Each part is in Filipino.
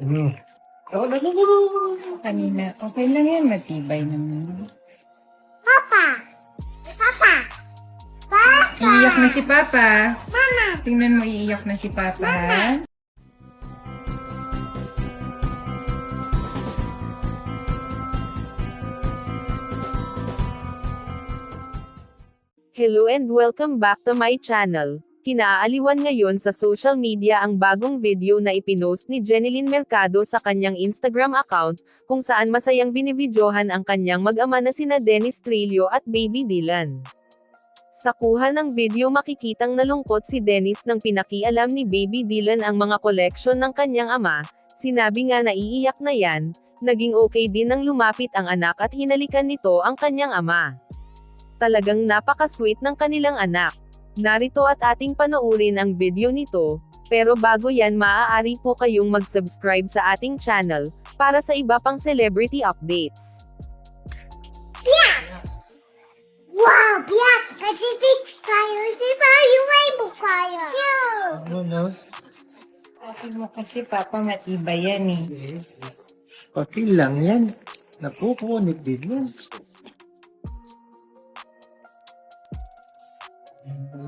Hmm. Oh, no, no, no, no, no. Kanina, okay lang yan. Matibay naman. Papa! Papa! Papa! Iiyak na si Papa. Mama! Tingnan mo, iiyak na si Papa, ha? Hello and welcome back to my channel. Kinaaliwan ngayon sa social media ang bagong video na ipinost ni Jeneline Mercado sa kanyang Instagram account, kung saan masayang binibidyohan ang kanyang mag-ama na sina Dennis Trillo at Baby Dylan. Sa kuha ng video makikitang nalungkot si Dennis nang pinakialam ni Baby Dylan ang mga koleksyon ng kanyang ama, sinabi nga na iiyak na yan, naging okay din nang lumapit ang anak at hinalikan nito ang kanyang ama talagang napaka-sweet ng kanilang anak. Narito at ating panoorin ang video nito, pero bago yan maaari po kayong mag-subscribe sa ating channel, para sa iba pang celebrity updates. Wow! Biyak! Kasi teach tayo. Si Mario may bukaya. Yo! Ano, no? Sabi mo kasi, Papa, matibay yan eh. Yes. Pati lang yan. Napupunit din yan.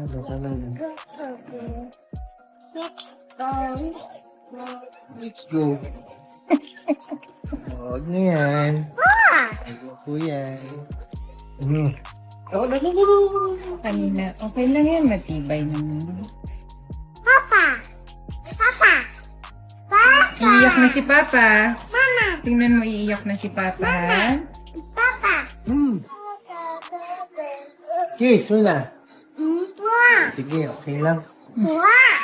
Ano, ano, Next one. Let's go. Huwag na yan. Ah! Ayoko yan. Hmm. Oh. Kanina, okay lang yan. Matibay naman. Papa! Papa! Papa! Iiyak na si Papa. Mama! Tingnan mo, iiyak na si Papa, ha? Papa! Hmm. Kiss mo na. Wow! Sige, okay lang. Wow!